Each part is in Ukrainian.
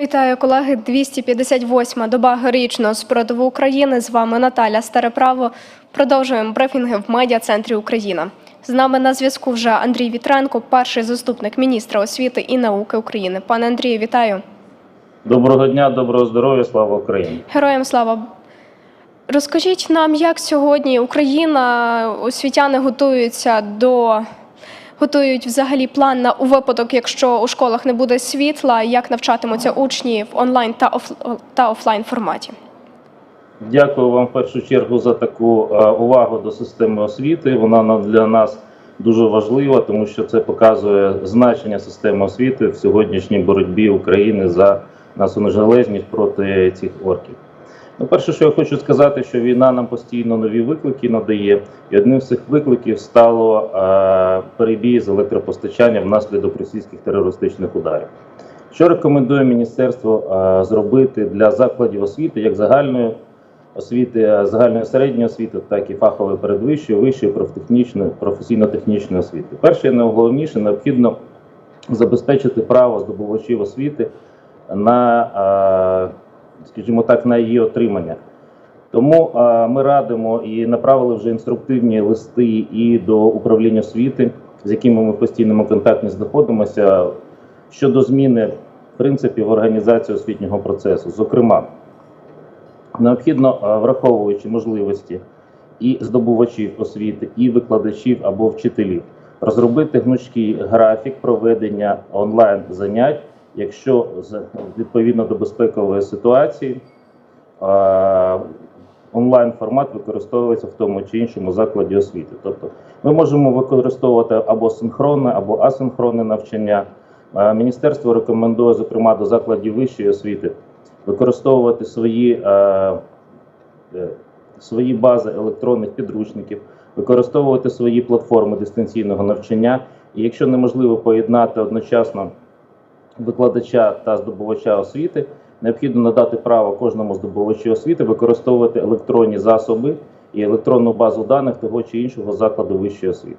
Вітаю колеги. 258-ма доба героїчного спротиву України. З вами Наталя Стареправо. Продовжуємо брифінги в медіа-центрі Україна. З нами на зв'язку вже Андрій Вітренко, перший заступник міністра освіти і науки України. Пане Андрію, вітаю. Доброго дня, доброго здоров'я, слава Україні. Героям слава. Розкажіть нам, як сьогодні Україна, освітяни готуються до готують взагалі план на у випадок, якщо у школах не буде світла, як навчатимуться учні в онлайн та оф та офлайн форматі. Дякую вам в першу чергу за таку е, увагу до системи освіти. Вона на- для нас дуже важлива, тому що це показує значення системи освіти в сьогоднішній боротьбі України за нашу незалежність проти цих орків. Ну, перше, що я хочу сказати, що війна нам постійно нові виклики надає, і одним з цих викликів стало е, перебій з електропостачанням внаслідок російських терористичних ударів. Що рекомендує міністерство е, зробити для закладів освіти, як загальної освіти, е, загальної середньої освіти, так і фахової передвищої, вищої профтехнічної, професійно-технічної освіти? Перше, і найголовніше, необхідно забезпечити право здобувачів освіти на, е, скажімо так, на її отримання. Тому е, ми радимо і направили вже інструктивні листи і до управління освіти, з якими ми в постійному контакті знаходимося щодо зміни принципів організації освітнього процесу. Зокрема, необхідно, е, враховуючи можливості і здобувачів освіти, і викладачів або вчителів, розробити гнучкий графік проведення онлайн занять, якщо відповідно до безпекової ситуації. Онлайн формат використовується в тому чи іншому закладі освіти. Тобто ми можемо використовувати або синхронне, або асинхронне навчання. Міністерство рекомендує, зокрема, до закладів вищої освіти використовувати свої, е, свої бази електронних підручників, використовувати свої платформи дистанційного навчання. І якщо неможливо поєднати одночасно викладача та здобувача освіти, необхідно надати право кожному здобувачу освіти використовувати електронні засоби і електронну базу даних того чи іншого закладу вищої освіти.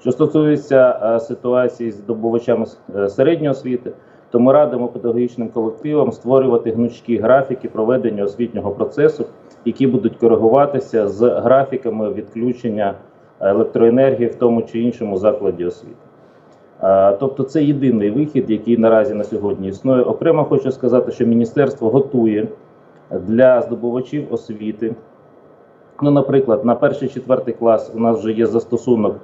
Що стосується е, ситуації з здобувачами е, середньої освіти, то ми радимо педагогічним колективам створювати гнучкі графіки проведення освітнього процесу, які будуть коригуватися з графіками відключення електроенергії в тому чи іншому закладі освіти. Е, Тобто це єдиний вихід, який наразі на сьогодні існує. Окремо хочу сказати, що міністерство готує для здобувачів освіти. Ну, наприклад, на перший четвертий клас у нас вже є застосунок е,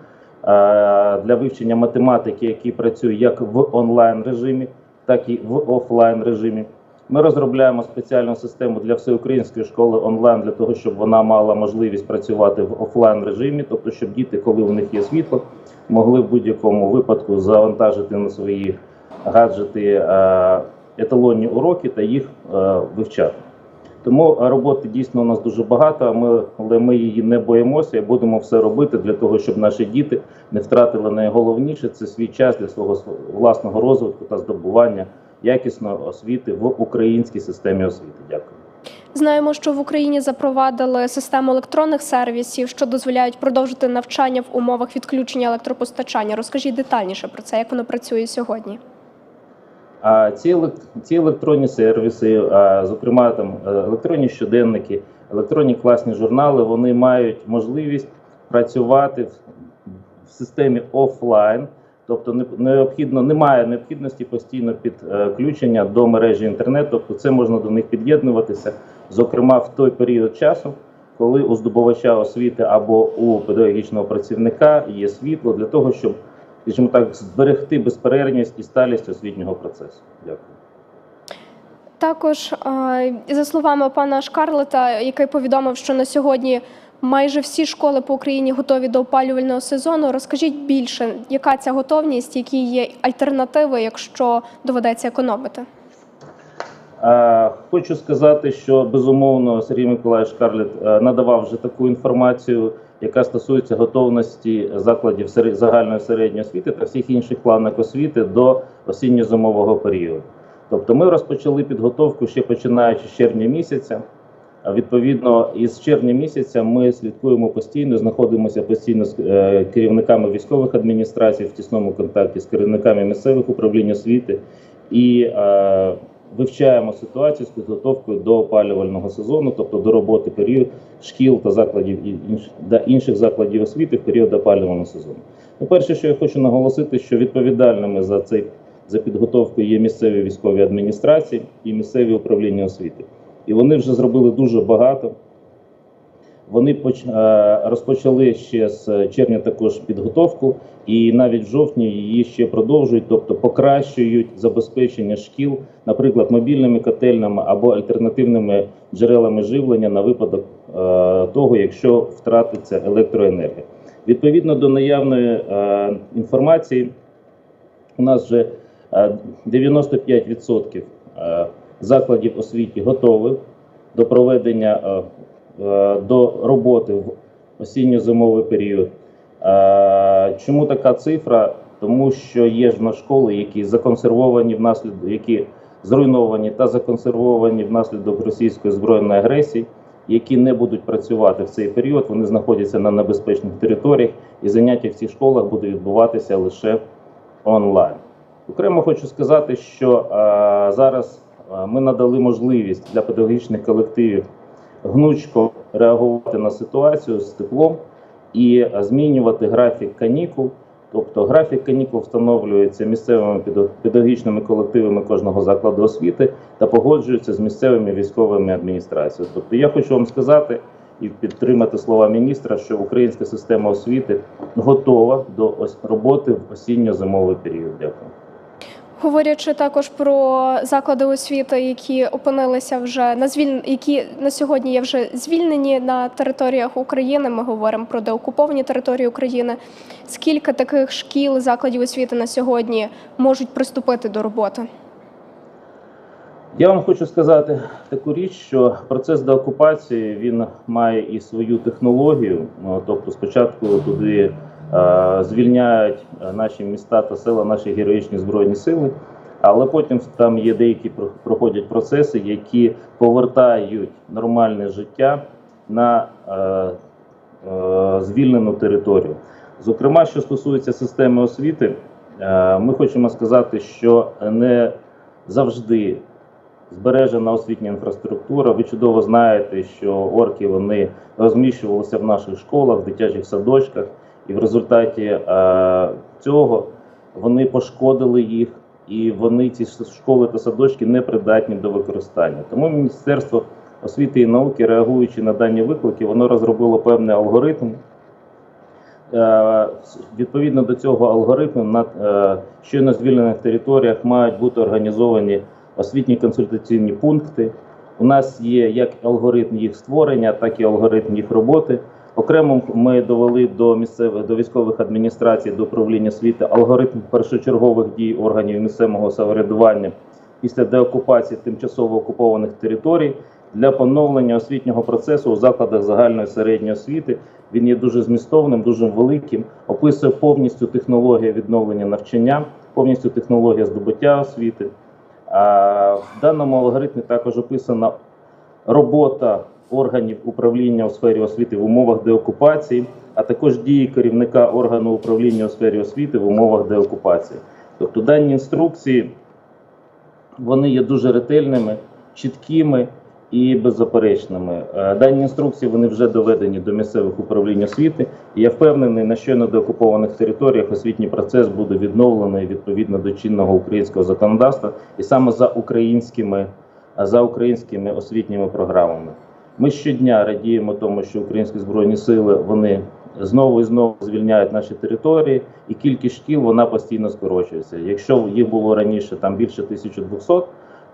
для вивчення математики, який працює як в онлайн режимі, так і в офлайн режимі. Ми розробляємо спеціальну систему для всеукраїнської школи онлайн для того, щоб вона мала можливість працювати в офлайн режимі, тобто, щоб діти, коли у них є світло, могли в будь-якому випадку завантажити на свої гаджети е, еталонні уроки та їх е, вивчати. Тому роботи дійсно у нас дуже багато, ми, але ми її не боїмося і будемо все робити для того, щоб наші діти не втратили найголовніше це свій час для свого св- власного розвитку та здобування якісної освіти в українській системі освіти. Дякую. Знаємо, що в Україні запровадили систему електронних сервісів, що дозволяють продовжити навчання в умовах відключення електропостачання. Розкажіть детальніше про це, як воно працює сьогодні. Ці, ці електронні сервіси, зокрема там е, електронні щоденники, електронні класні журнали, вони мають можливість працювати в системі офлайн, тобто необхідно, немає необхідності постійно підключення до мережі інтернет, тобто це можна до них під'єднуватися, зокрема в той період часу, коли у здобувача освіти або у педагогічного працівника є світло для того, щоб скажімо так, зберегти безперервність і сталість освітнього процесу. Дякую. Також е, за словами пана Шкарлета, який повідомив, що на сьогодні майже всі школи по Україні готові до опалювального сезону. Розкажіть більше, яка ця готовність, які є альтернативи, якщо доведеться економити? Е, Хочу сказати, що безумовно Сергій Миколаївич Карліт е, надавав вже таку інформацію, яка стосується готовності закладів загальної середньої освіти та всіх інших планок освіти до осінньо-зимового періоду. Тобто ми розпочали підготовку ще починаючи з червня місяця. Відповідно, із червня місяця ми слідкуємо постійно, знаходимося постійно з е, керівниками військових адміністрацій в тісному контакті з керівниками місцевих управлінь освіти і е, вивчаємо ситуацію з підготовкою до опалювального сезону, тобто до роботи період шкіл та закладів та інших закладів освіти в період опалювального сезону. Ну, перше, що я хочу наголосити, що відповідальними за цей за підготовку є місцеві військові адміністрації і місцеві управління освіти. І вони вже зробили дуже багато. Вони е, розпочали ще з червня також підготовку, і навіть в жовтні її ще продовжують, тобто покращують забезпечення шкіл, наприклад, мобільними котельнями або альтернативними джерелами живлення на випадок е, того, якщо втратиться електроенергія. Відповідно до наявної е, інформації, у нас вже е, 95% е, закладів освіти готові до проведення е, е, до роботи в осінньо-зимовий період. Е, Чому така цифра? Тому що є ж в нас школи, які законсервовані внаслідок, які зруйновані та законсервовані внаслідок російської збройної агресії, які не будуть працювати в цей період. Вони знаходяться на небезпечних територіях, і заняття в цих школах будуть відбуватися лише онлайн. Окремо хочу сказати, що е, зараз ми надали можливість для педагогічних колективів гнучко реагувати на ситуацію з теплом і е, змінювати графік канікул. Тобто графік канікул встановлюється місцевими педагогічними колективами кожного закладу освіти та погоджується з місцевими військовими адміністраціями. Тобто я хочу вам сказати і підтримати слова міністра, що українська система освіти готова до роботи в осінньо-зимовий період. Дякую. Говорячи також про заклади освіти, які опинилися вже на звіль... які на сьогодні є вже звільнені на територіях України. Ми говоримо про деокуповані території України. Скільки таких шкіл, закладів освіти на сьогодні можуть приступити до роботи? Я вам хочу сказати таку річ, що процес деокупації він має і свою технологію. Тобто, спочатку туди звільняють е, наші міста та села, наші героїчні збройні сили, але потім там є деякі проходять процеси, які повертають нормальне життя на е, е, звільнену територію. Зокрема, що стосується системи освіти, е, ми хочемо сказати, що не завжди збережена освітня інфраструктура. Ви чудово знаєте, що орки вони розміщувалися в наших школах, в дитячих садочках, і в результаті е, цього вони пошкодили їх, і вони ці школи та садочки не придатні до використання. Тому Міністерство освіти і науки, реагуючи на дані виклики, воно розробило певний алгоритм. Е, Відповідно до цього алгоритму на е, щойно звільнених територіях мають бути організовані освітні консультаційні пункти. У нас є як алгоритм їх створення, так і алгоритм їх роботи. Окремо ми довели до місцевих до військових адміністрацій, до управління освіти алгоритм першочергових дій органів місцевого самоврядування після деокупації тимчасово окупованих територій для поновлення освітнього процесу у закладах загальної середньої освіти. Він є дуже змістовним, дуже великим, описує повністю технологію відновлення навчання, повністю технологія здобуття освіти. А в даному алгоритмі також описана робота органів управління у сфері освіти в умовах деокупації, а також дії керівника органу управління у сфері освіти в умовах деокупації. Тобто дані інструкції вони є дуже ретельними, чіткими і беззаперечними. Е, Дані інструкції вони вже доведені до місцевих управлінь освіти. І я впевнений, на щойно деокупованих територіях освітній процес буде відновлений відповідно до чинного українського законодавства, і саме за українськими, за українськими освітніми програмами. Ми щодня радіємо тому, що українські збройні сили вони знову і знову звільняють наші території, і кількість шкіл вона постійно скорочується. Якщо їх було раніше там більше 1200,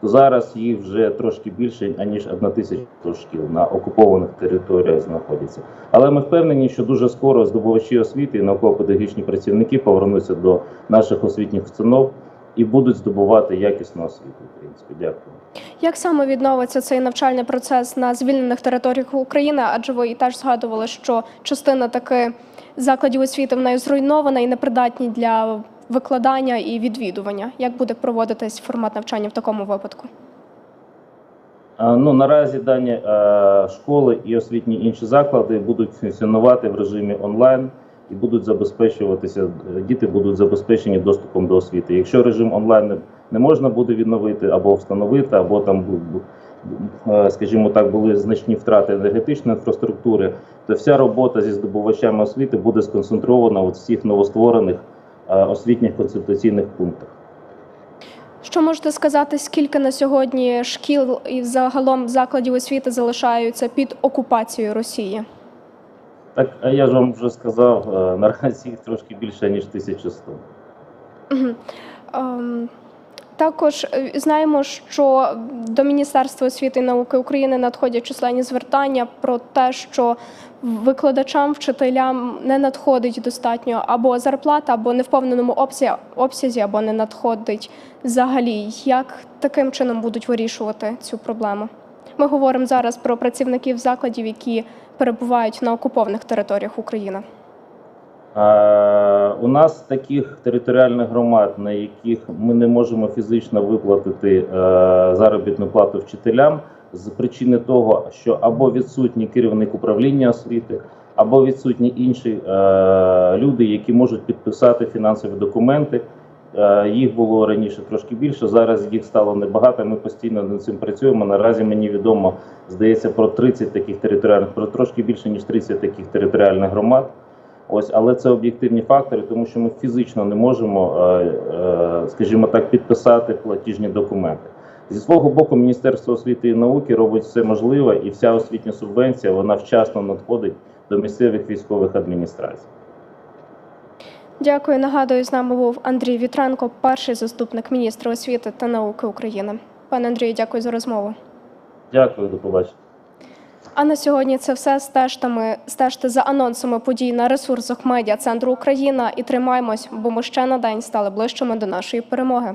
то зараз їх вже трошки більше аніж 1100 шкіл на окупованих територіях знаходяться. Але ми впевнені, що дуже скоро здобувачі освіти і науково-педагогічні працівники повернуться до наших освітніх установ і будуть здобувати якісну освіту. Принципі, дякую. Як саме відновиться цей навчальний процес на звільнених територіях України? Адже ви і теж згадували, що частина таки закладів освіти в неї зруйнована і непридатні для викладання і відвідування. Як буде проводитись формат навчання в такому випадку? Ну наразі дані школи і освітні інші заклади будуть функціонувати в режимі онлайн. І будуть забезпечуватися, е, діти будуть забезпечені доступом до освіти. Якщо режим онлайн не, можна буде відновити або встановити, або там е, скажімо так, були значні втрати енергетичної інфраструктури, то вся робота зі здобувачами освіти буде сконцентрована у всіх новостворених е, освітніх консультаційних пунктах. Що можете сказати, скільки на сьогодні шкіл і загалом закладів освіти залишаються під окупацією Росії? Так, а я ж вам вже сказав, е, наразі їх трошки більше ніж 1100. Мгм. Ем, Також е, знаємо, що до Міністерства освіти і науки України надходять численні звертання про те, що викладачам, вчителям не надходить достатньо або зарплата, або не в повному обсязі, або не надходить взагалі. Як таким чином будуть вирішувати цю проблему? Ми говоримо зараз про працівників закладів, які перебувають на окупованих територіях України. Е, У нас таких територіальних громад, на яких ми не можемо фізично виплатити е, заробітну плату вчителям, з причини того, що або відсутній керівник управління освіти, або відсутні інші е, люди, які можуть підписати фінансові документи. Е, Їх було раніше трошки більше. Зараз їх стало небагато. Ми постійно над цим працюємо. Наразі мені відомо, здається, про 30 таких територіальних, про трошки більше ніж 30 таких територіальних громад. Ось, але це об'єктивні фактори, тому що ми фізично не можемо, е, е, скажімо так, підписати платіжні документи. Зі свого боку, Міністерство освіти і науки робить все можливе, і вся освітня субвенція вона вчасно надходить до місцевих військових адміністрацій. Дякую. Нагадую, з нами був Андрій Вітренко, перший заступник міністра освіти та науки України. Пане Андрію, дякую за розмову. Дякую, до побачення. А на сьогодні це все. стежтами. стежте за анонсами подій на ресурсах медіа Центру Україна і тримаємось, бо ми ще на день стали ближчими до нашої перемоги.